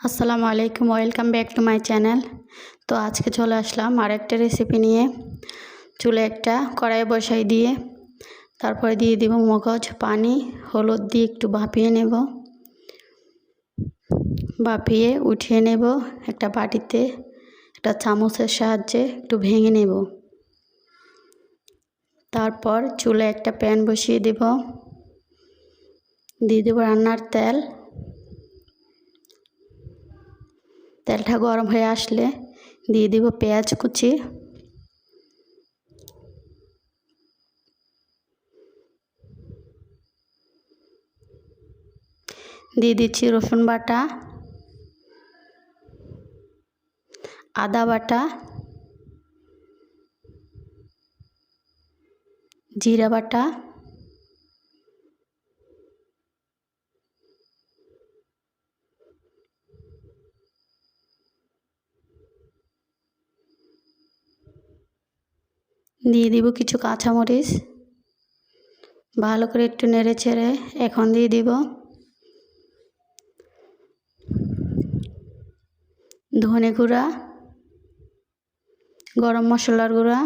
আসসালামু আলাইকুম, welcome back to my channel. তো আজকে চলে আসলাম আর একটা রেসিপি নিয়ে। চুলে একটা কড়াই বসাই দিয়ে, তারপরে দিয়ে দিব মগজ, পানি, হলুদ দিয়ে একটু ভাপিয়ে নেব। ভাপিয়ে উঠিয়ে নেব একটা বাটিতে, একটা চামচের সাহায্যে একটু ভেঙে নেব। তারপর চুলে একটা প্যান বসিয়ে দেব। দিয়ে দেবো রান্নার তেল। তেলটা গরম হয়ে আসলে দিয়ে দিব পেঁয়াজ কুচি। দিয়ে দিচ্ছি রসুন বাটা, আদা বাটা, জিরা বাটা দিয়ে দিব কিছু কাঁচামরিচ। ভালো করে একটু নেড়ে ছেড়ে এখন দিয়ে দিব। ধনে গুঁড়া, গরম মশলার গুঁড়া,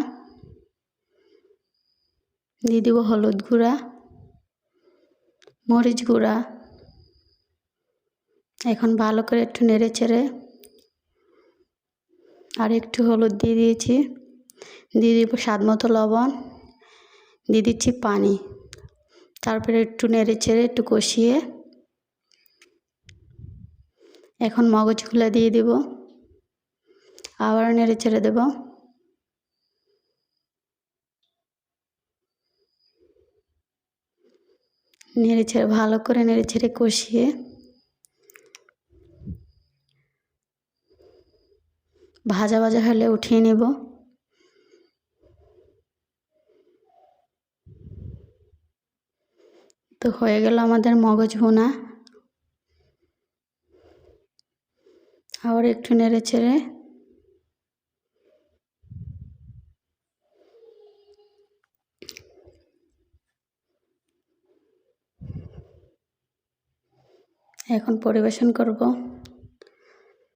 দিয়ে দিব হলুদ গুঁড়া, মরিচ গুঁড়া। এখন ভালো করে একটু নেড়ে ছেড়ে আর একটু হলুদ দিয়ে দিয়েছি। দিয়ে দিব স্বাদ মতো লবণ, দিয়ে দিচ্ছি পানি। তারপরে একটু নেড়ে ছেড়ে একটু কষিয়ে এখন মগজগুলো দিয়ে দিব। আবার নেড়ে ছেড়ে দেব। নেড়ে ছেড়ে ভালো করে নেড়ে ছেড়ে কষিয়ে ভাজা ভাজা হলে উঠিয়ে নেব। তো হয়ে গেল আমাদের মগজ ভুনা। আবার একটু নেড়ে ছেড়ে এখন পরিবেশন করব।